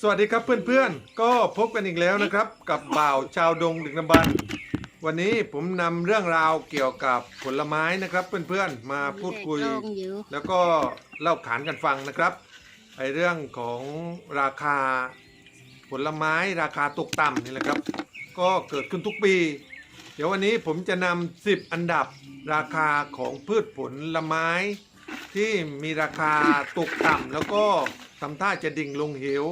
สวัสดีครับเพื่อนๆ ก็พบกันอีกแล้วนะครับ กับบ่าวชาวดงดึกดำบรรพ์วันนี้ผมนำเรื่องราวเกี่ยวกับผลไม้นะครับ เพื่อนๆมาพูดคุยยแล้วก็เล่าขานกันฟังนะครับไอเรื่องของราคาผลไม้ราคาตกต่ำนี่แหละครับ ก็เกิดขึ้นทุกปี เดี๋ยววันนี้ผมจะนำ10 อันดับราคาของพืชผลไม้ ที่มีราคาตกต่ำแล้วก็ทำท่าจะดิ่งลงเหว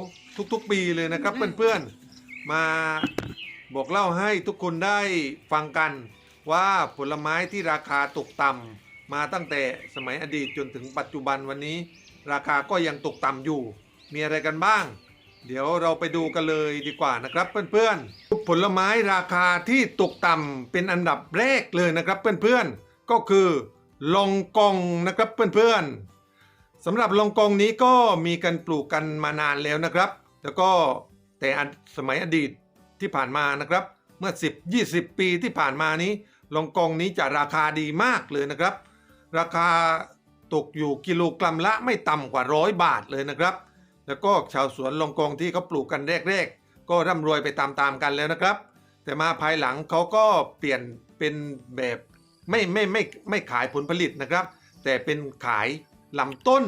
ทุกๆปีเลยนะครับเพื่อนๆมาบอกเล่าให้ทุกคนได้ฟังกันว่าผลไม้ที่ราคาตกต่ำมาตั้งแต่สมัยอดีตจนถึงปัจจุบันวันนี้ ราคาก็ยังตกต่ำอยู่ มีอะไรกันบ้าง เดี๋ยวเราไปดูกันเลยดีกว่านะครับเพื่อนๆผลไม้ราคาที่ตกต่ำเป็นอันดับแรกเลยนะครับเพื่อนๆก็คือ ลองกองนะครับเพื่อนๆสำหรับลองกองนี้ก็มีการปลูกกันมานานแล้วนะครับ แล้วก็แต่สมัยอดีตที่ผ่านมานะครับ เมื่อ 10 20 ปีที่ผ่านมานี้ลองกองนี้จะราคาดีมากเลยนะครับ ราคาตกอยู่กิโลกรัมละไม่ต่ำกว่าร้อยบาทเลยนะครับ แล้วก็ชาวสวนลองกองที่เขาปลูกกันแรกๆ ก็ร่ำรวยไปตามๆกันแล้วนะครับ แต่มาภายหลังเขาก็เปลี่ยนเป็นแบบ ไม่ไม่ไม่ไม่ขายผลผลิตนะครับ แต่เป็นขายลำต้น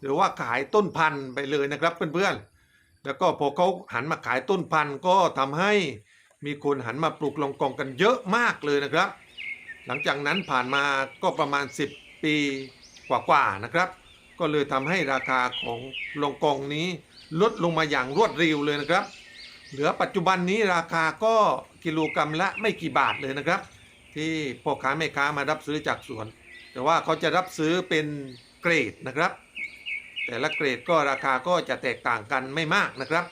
หรือว่าขายต้นพันธุ์ไปเลยนะครับเพื่อนๆแล้วก็พอเขาหันมาขายต้นพันธุ์ก็ทำให้มีคนหันมาปลูกลองกองกันเยอะมากเลยนะครับ หลังจากนั้นผ่านมาก็ประมาณ 10 ปีกว่าๆนะครับ ก็เลยทำให้ราคาของลองกองนี้ลดลงมาอย่างรวดเร็วเลยนะครับ เหลือปัจจุบันนี้ราคาก็กิโลกรรัมละไม่กี่บาทเลยนะครับ ที่พ่อค้าแม่ค้ามารับซื้อจากสวน แต่ว่าเขาจะรับซื้อเป็นเกรดนะครับ แต่ละเกรดก็ราคาก็จะแตกต่างกันไม่มากนะครับ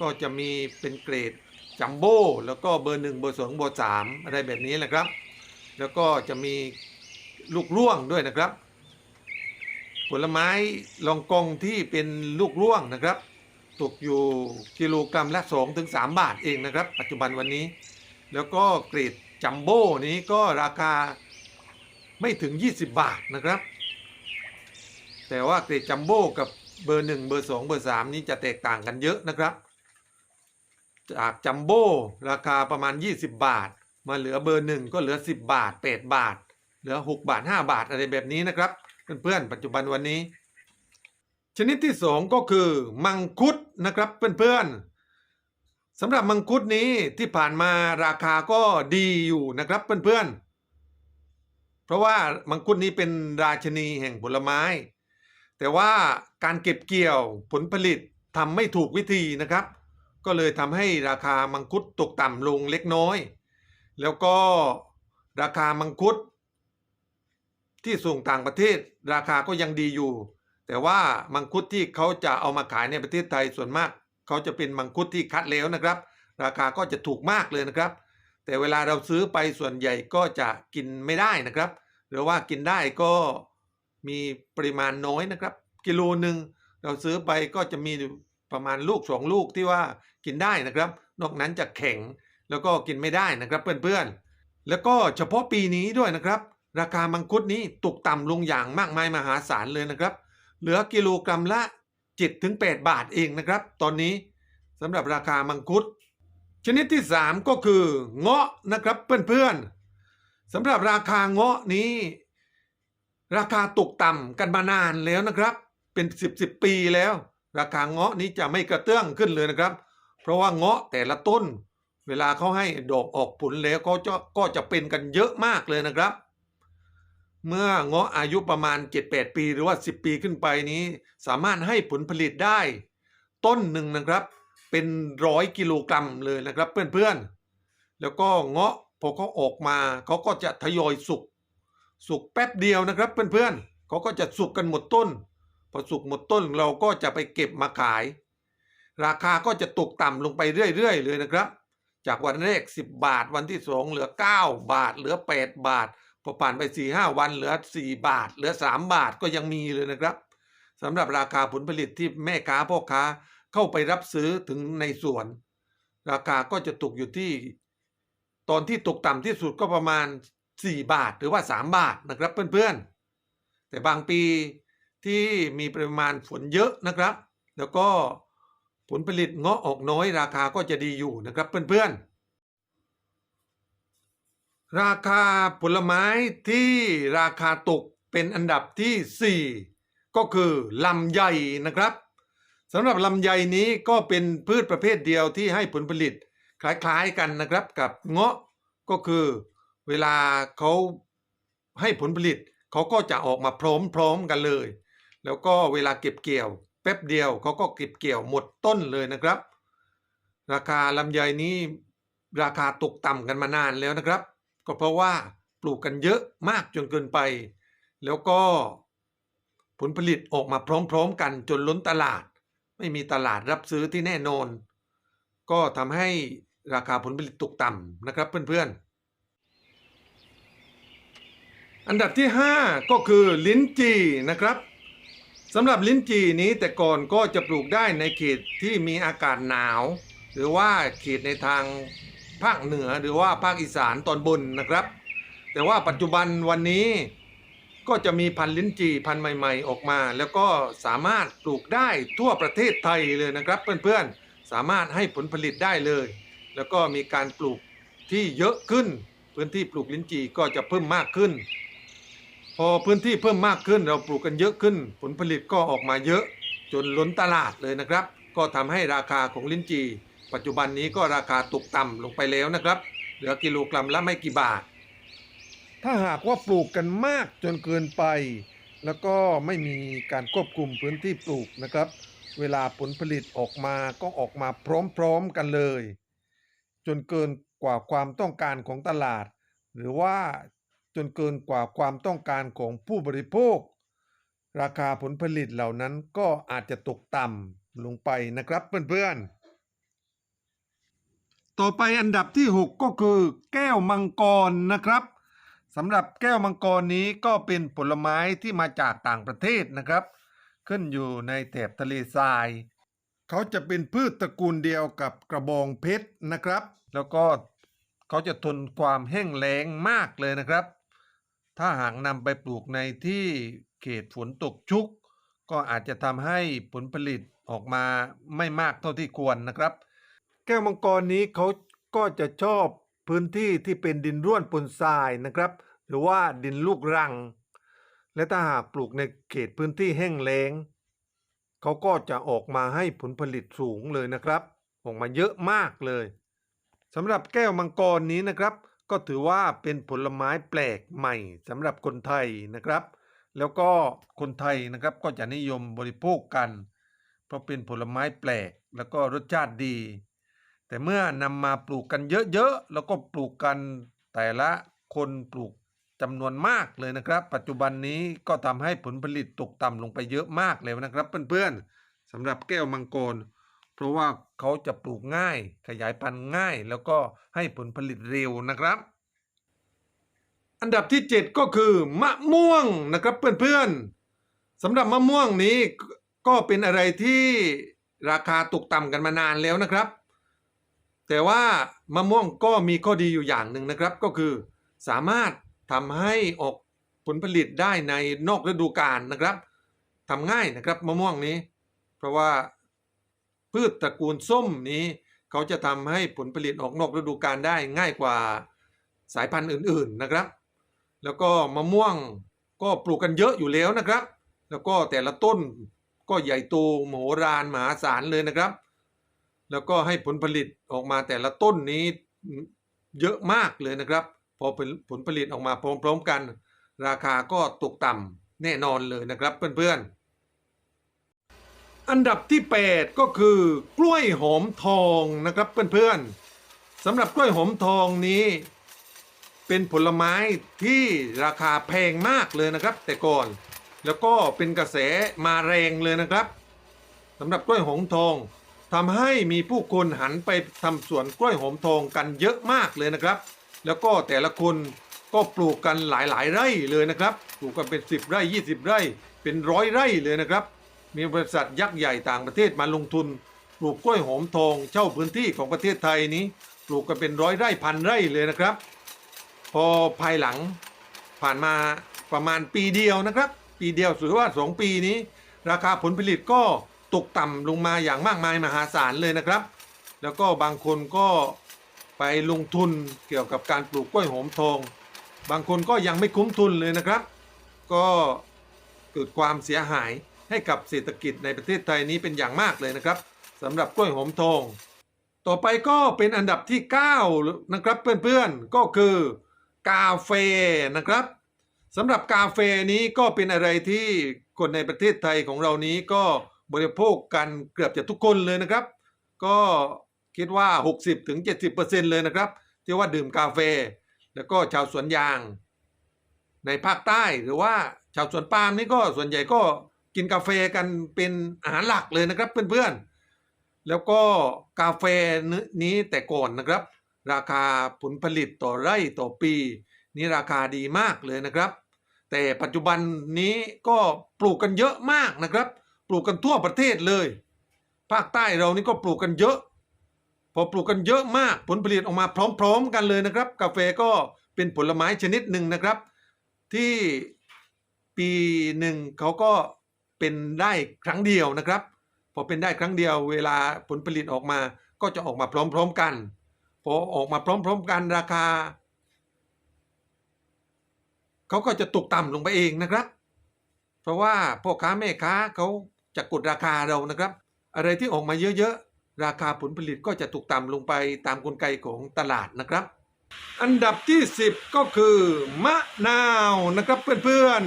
ก็จะมีเป็นเกรดจัมโบ้แล้วก็เบอร์หนึ่งเบอร์สองเบอร์สามอะไรแบบนี้แหละครับ แล้วก็จะมีลูกร่วงด้วยนะครับ ผลไม้ลองกองที่เป็นลูกร่วงนะครับ ตกอยู่กิโลกรัมละ2ถึง3บาทเองนะครับ ปัจจุบันวันนี้ แล้วก็เกรด จัมโบ้นี้ก็ราคาไม่ถึง 20 บาทนะครับ แต่ว่าเกรดจัมโบ้กับเบอร์ 1 เบอร์ 2 เบอร์ 3 นี้จะแตกต่างกันเยอะนะครับ จากจัมโบ้ราคาประมาณ 20 บาท มาเหลือเบอร์ 1 ก็เหลือ 10 บาท 8 บาท เหลือ 6 บาท 5 บาทอะไรแบบนี้นะครับ เพื่อนๆ ปัจจุบันวันนี้ ชนิดที่ 2 ก็คือมังคุดนะครับเพื่อนๆ สำหรับมังคุดนี้ที่ผ่านมาราคาก็ดีอยู่นะครับเพื่อนๆ เพราะว่ามังคุดนี้เป็นราชนีแห่งผลไม้ แต่ว่าการเก็บเกี่ยวผลผลิตทำไม่ถูกวิธีนะครับ ก็เลยทำให้ราคามังคุดตกต่ำลงเล็กน้อย แล้วก็ราคามังคุด ที่ส่งต่างประเทศราคาก็ยังดีอยู่ แต่ว่ามังคุดที่เขาจะเอามาขายในประเทศไทยส่วนมาก เขาจะเป็นมังคุดที่คัดแล้วนะครับ ราคาก็จะถูกมากเลยนะครับ แต่เวลาเราซื้อไปส่วนใหญ่ก็จะกินไม่ได้นะครับ หรือว่ากินได้ก็มีปริมาณน้อยนะครับ กิโลหนึ่งเราซื้อไปก็จะมีประมาณลูกสองลูกที่ว่ากินได้นะครับ นอกนั้นจะแข็งแล้วก็กินไม่ได้นะครับเพื่อนๆ แล้วก็เฉพาะปีนี้ด้วยนะครับ ราคามังคุดนี้ตกต่ำลงอย่างมากมายมหาศาลเลยนะครับ เหลือกิโลกรัมละ 7ถึง8บาทเองนะครับ ตอนนี้สำหรับราคามังคุด ชนิดที่ 3 ก็คือเงาะนะครับเพื่อนๆสำหรับราคาเงาะนี้ ราคาตกต่ำกันมานานแล้วนะครับ เป็น 10 10 ปีแล้ว ราคาเงาะนี้จะไม่กระเตื้องขึ้นเลยนะครับ เพราะว่าเงาะแต่ละต้น เวลาเขาให้ดอกออกผลแล้วเขาจะก็จะเป็นกันเยอะมากเลยนะครับ เมื่อเงาะอายุประมาณ 7-8 ปี หรือว่า 10 ปีขึ้นไปนี้ สามารถให้ผลผลิตได้ ต้นหนึ่งนะครับ เป็นร้อยกิโลกรัมเลยนะครับเพื่อนๆ แล้วก็เงาะพอเขาออกมาเขาก็จะทยอยสุกสุกแป๊บเดียวนะครับเพื่อนๆเขาก็จะสุกกันหมดต้น พอสุกหมดต้นเราก็จะไปเก็บมาขาย ราคาก็จะตกต่ำลงไปเรื่อยๆเลยนะครับ จากวันแรก 10 บาทวันที่ 2 เหลือ 9 บาท เหลือ 8 บาท อผ่านไป4-5วันเหลือ 4 บาท เหลือ 3 บาทก็ยังมีเลยนะครับสำหรับราคาผลผลิตที่แม่ค้าพ่อค้าเข้าไปรับซื้อถึงในสวน ราคาก็จะตกอยู่ที่ ตอนที่ตกต่ำที่สุดก็ประมาณ 4 บาทหรือว่า 3 บาทนะครับเพื่อนๆ แต่บางปีที่มีปริมาณฝนเยอะนะครับ แล้วก็ผลผลิตเงาะออกน้อยราคาก็จะดีอยู่นะครับเพื่อนๆ ราคาผลไม้ที่ราคาตกเป็นอันดับที่ 4 ก็คือลำไยนะครับสำหรับลำไยนี้ก็เป็นพืชประเภทเดียวที่ให้ผลผลิตคล้ายๆกันนะครับกับเงาะก็คือเวลาเขาให้ผลผลิตเขาก็จะออกมาพร้อมๆกันเลย แล้วก็เวลาเก็บเกี่ยว แป๊บเดียวเขาก็เก็บเกี่ยวหมดต้นเลยนะครับ ราคาลำไยนี้ราคาตกต่ำกันมานานแล้วนะครับ ก็เพราะว่าปลูกกันเยอะมากจนเกินไป แล้วก็ผลผลิตออกมาพร้อมๆกันจนล้นตลาด ไม่มีตลาดรับซื้อที่แน่นอน ก็ทำให้ราคาผลผลิตตกต่ำนะครับเพื่อนๆ อันดับที่ 5 ก็คือลิ้นจี่นะครับสำหรับลิ้นจี่นี้แต่ก่อนก็จะปลูกได้ในเขตที่มีอากาศหนาว หรือว่าเขตในทาง ภาคเหนือหรือว่าภาคอีสานตอนบนนะครับ แต่ว่าปัจจุบันวันนี้ก็จะมีพันธุ์ลิ้นจี่พันธุ์ใหม่ ๆ ออกมา แล้วก็สามารถปลูกได้ทั่วประเทศไทยเลยนะครับเพื่อนๆสามารถให้ผลผลิตได้เลย แล้วก็มีการปลูกที่เยอะขึ้น พื้นที่ปลูกลิ้นจี่ก็จะเพิ่มมากขึ้น พอพื้นที่เพิ่มมากขึ้น เราปลูกกันเยอะขึ้น ผลผลิตก็ออกมาเยอะจนล้นตลาดเลยนะครับ ก็ทำให้ราคาของลิ้นจี่ ปัจจุบันนี้ก็ราคาตกต่ำลงไปแล้วนะครับ เหลือกิโลกรัมละไม่กี่บาท ถ้าหากว่าปลูกกันมากจนเกินไป แล้วก็ไม่มีการควบคุมพื้นที่ปลูกนะครับ เวลาผลผลิตออกมาก็ออกมาพร้อมๆกันเลย จนเกินกว่าความต้องการของตลาด หรือว่าจนเกินกว่าความต้องการของผู้บริโภค ราคาผลผลิตเหล่านั้นก็อาจจะตกต่ำลงไปนะครับเพื่อนๆ ต่อไปอันดับที่ 6 ก็คือแก้วมังกรนะครับสำหรับแก้วมังกรนี้ก็เป็นผลไม้ที่มาจากต่างประเทศนะครับ ขึ้นอยู่ในแถบทะเลทราย เขาจะเป็นพืชตระกูลเดียวกับกระบองเพชรนะครับ แล้วก็เขาจะทนความแห้งแล้งมากเลยนะครับ ถ้าหากนำไปปลูกในที่เขตฝนตกชุก ก็อาจจะทำให้ผลผลิตออกมาไม่มากเท่าที่ควรนะครับ แก้วมังกรนี้เขาก็จะชอบพื้นที่ที่เป็นดินร่วนปนทรายนะครับ หรือว่าดินลูกรัง และถ้าหากปลูกในเขตพื้นที่แห้งแล้งเขาก็จะออกมาให้ผลผลิตสูงเลยนะครับ ออกมาเยอะมากเลยสำหรับแก้วมังกรนี้นะครับ ก็ถือว่าเป็นผลไม้แปลกใหม่สำหรับคนไทยนะครับ แล้วก็คนไทยนะครับก็จะนิยมบริโภคกัน เพราะเป็นผลไม้แปลกแล้วก็รสชาติดี แต่เมื่อนำมาปลูกกันเยอะๆแล้วก็ปลูกกันแต่ละคนปลูกจำนวนมากเลยนะครับ ปัจจุบันนี้ก็ทำให้ผลผลิตตกต่ำลงไปเยอะมากเลยนะครับ เพื่อนๆสำหรับแก้วมังกรเพราะว่าเขาจะปลูกง่าย ขยายพันธุ์ง่าย แล้วก็ให้ผลผลิตเร็วนะครับ อันดับที่ 7 ก็คือมะม่วงนะครับเพื่อนๆสำหรับมะม่วงนี้ก็เป็นอะไรที่ราคาตกต่ำกันมานานแล้วนะครับ แต่ว่ามะม่วงก็มีข้อดีอยู่อย่างหนึ่งนะครับ ก็คือสามารถทำให้ออกผลผลิตได้ในนอกฤดูกาลนะครับทำง่ายนะครับมะม่วงนี้ เพราะว่าพืชตระกูลส้มนี้ เขาจะทำให้ผลผลิตออกนอกฤดูกาลได้ง่ายกว่าสายพันธุ์อื่นๆนะครับ แล้วก็มะม่วงก็ปลูกกันเยอะอยู่แล้วนะครับ แล้วก็แต่ละต้นก็ใหญ่โตมโหฬารมหาศาลเลยนะครับ แล้วก็ให้ผลผลิตออกมาแต่ละต้นนี้เยอะมากเลยนะครับ พอผลผลิตออกมาพร้อมๆกัน ราคาก็ตกต่ำแน่นอนเลยนะครับเพื่อนๆ อันดับที่ 8 ก็คือกล้วยหอมทองนะครับเพื่อนๆสำหรับกล้วยหอมทองนี้ เป็นผลไม้ที่ราคาแพงมากเลยนะครับ แต่ก่อน แล้วก็เป็นกระแสมาแรงเลยนะครับสำหรับกล้วยหอมทอง ทำให้มีผู้คนหันไปทำสวนกล้วยหอมทองกันเยอะมากเลยนะครับ แล้วก็แต่ละคนก็ปลูกกันหลายๆ ไร่เลยนะครับ ปลูกกันเป็น 10 ไร่ 20 ไร่ เป็นร้อยไร่เลยนะครับ มีบริษัทยักษ์ใหญ่ต่างประเทศมาลงทุน ปลูกกล้วยหอมทองเช่าพื้นที่ของประเทศไทยนี้ ปลูกกันเป็นร้อยไร่พันไร่เลยนะครับ พอภายหลังผ่านมาประมาณปีเดียวนะครับ ปีเดียวหรือว่า 2 ปีนี้ ราคาผลผลิตก็ ตกต่ำลงมาอย่างมากมายมหาศาลเลยนะครับ แล้วก็บางคนก็ไปลงทุนเกี่ยวกับการปลูกกล้วยหอมทอง บางคนก็ยังไม่คุ้มทุนเลยนะครับ ก็เกิดความเสียหายให้กับเศรษฐกิจในประเทศไทยนี้เป็นอย่างมากเลยนะครับสำหรับกล้วยหอมทอง ต่อไปก็เป็นอันดับที่ 9 นะครับ เพื่อนๆก็คือกาเฟนะครับสำหรับกาเฟนี้ก็เป็นอะไรที่คนในประเทศไทยของเรานี้ก็ บริโภคกันเกือบจะทุกคนเลยนะครับ ก็คิดว่า 60-70%เลยนะครับ ที่ว่าดื่มกาเฟแล้วก็ชาวสวนยาง ในภาคใต้หรือว่าชาวสวนปาล์มนี่ก็ส่วนใหญ่ก็กินกาแฟกันเป็นอาหารหลักเลยนะครับเพื่อนๆ แล้วก็กาแฟนี้แต่ก่อนนะครับ ราคาผลผลิตต่อไร่ต่อปี นี่ราคาดีมากเลยนะครับ แต่ปัจจุบันนี้ก็ปลูกกันเยอะมากนะครับ ปลูกกันทั่วประเทศเลย ภาคใต้เรานี่ก็ปลูกกันเยอะ พอปลูกกันเยอะมากผลผลิตออกมาพร้อม ๆ กันเลยนะครับ กาแฟก็เป็นผลไม้ชนิดหนึ่งนะครับ ที่ปีหนึ่งเขาก็เป็นได้ครั้งเดียวนะครับ พอเป็นได้ครั้งเดียว เวลาผลผลิตออกมาก็จะออกมาพร้อม ๆกันพอออกมาพร้อม ๆ กันราคาเขาก็จะตกต่ำลงไปเองนะครับ เพราะว่าพ่อค้าแม่ค้าเขา จะกดราคาเรานะครับ อะไรที่ออกมาเยอะๆ ราคาผลผลิตก็จะตกต่ำลงไปตามกลไกของตลาดนะครับ อันดับที่ 10 ก็คือ มะนาวนะครับเพื่อน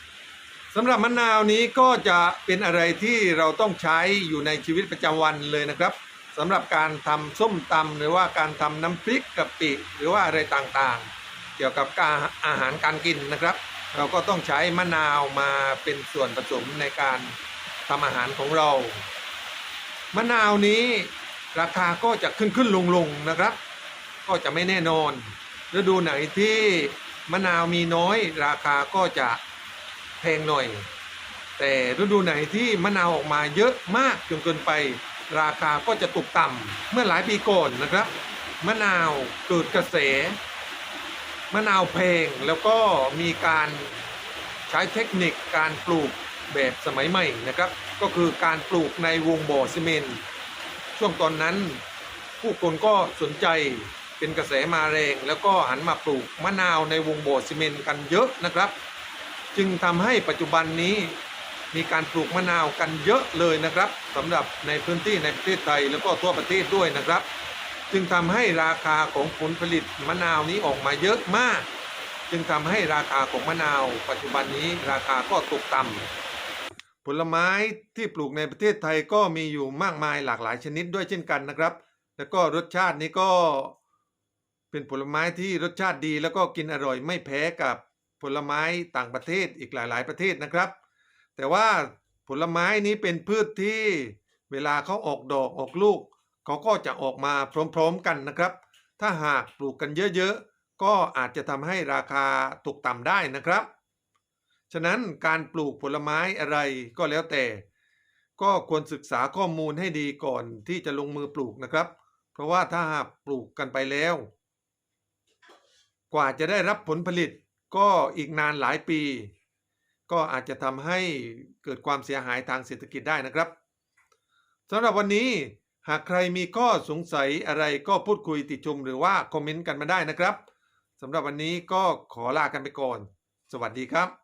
ๆสำหรับมะนาวนี้ก็จะเป็นอะไรที่เราต้องใช้อยู่ในชีวิตประจำวันเลยนะครับสำหรับการทำส้มตำหรือว่าการทำน้ำพริกกะปิ หรือว่าอะไรต่างๆ เกี่ยวกับการอาหารการกินนะครับ เราก็ต้องใช้มะนาวมาเป็นส่วนผสมในการ ทำอาหารของเรา มะนาวนี้ราคาก็จะขึ้นขึ้นลงลงนะครับ ก็จะไม่แน่นอน ฤดูไหนที่มะนาวมีน้อย ราคาก็จะแพงหน่อย แต่ฤดูไหนที่มะนาวออกมาเยอะมากจนเกินไป ราคาก็จะตกต่ำเมื่อหลายปีก่อนนะครับ มะนาวเกิดกระแส มะนาวแพงแล้วก็มีการใช้เทคนิคการปลูก แบบสมัยใหม่นะครับ ก็คือการปลูกในวงบ่อซีเมนต์ช่วงตอนนั้น ผู้คนก็สนใจเป็นกระแสมาแรง แล้วก็หันมาปลูกมะนาวในวงบ่อซีเมนต์กันเยอะนะครับ จึงทำให้ปัจจุบันนี้มีการปลูกมะนาวกันเยอะเลยนะครับสำหรับในพื้นที่ในประเทศไทยแล้วก็ทั่วประเทศด้วยนะครับ จึงทำให้ราคาของผลผลิตมะนาวนี้ออกมาเยอะมาก จึงทำให้ราคาของมะนาว ปัจจุบันนี้ราคาก็ตกต่ำ ลไม้ที่ปลูกในประเทศไทยก็มีอยู่มากมายหลากหลายชนิดด้วยเช่นกันนะครับ แล้วก็รสชาตินี้ก็เป็นผลไม้ที่รสชาติดี แล้วก็กินอร่อยไม่แพ้กับผลไม้ต่างประเทศอีกหลาย ๆ ประเทศนะครับ แต่ว่าผลไม้นี้เป็นพืชที่เวลาเขาออกดอกออกลูกเขาก็จะออกมาพร้อมๆกันนะครับ ถ้าหากปลูกกันเยอะๆก็อาจจะทำให้ราคาตกต่ำได้นะครับ ฉะนั้นการปลูกผลไม้อะไรก็แล้วแต่ ก็ควรศึกษาข้อมูลให้ดีก่อนที่จะลงมือปลูกนะครับ เพราะว่าถ้าหากปลูกกันไปแล้ว กว่าจะได้รับผลผลิตก็อีกนานหลายปี ก็อาจจะทำให้เกิดความเสียหายทางเศรษฐกิจได้นะครับสำหรับวันนี้หากใครมีข้อสงสัยอะไรก็พูดคุยติชมหรือว่าคอมเมนต์กันมาได้นะครับสำหรับวันนี้ก็ขอลากันไปก่อน สวัสดีครับ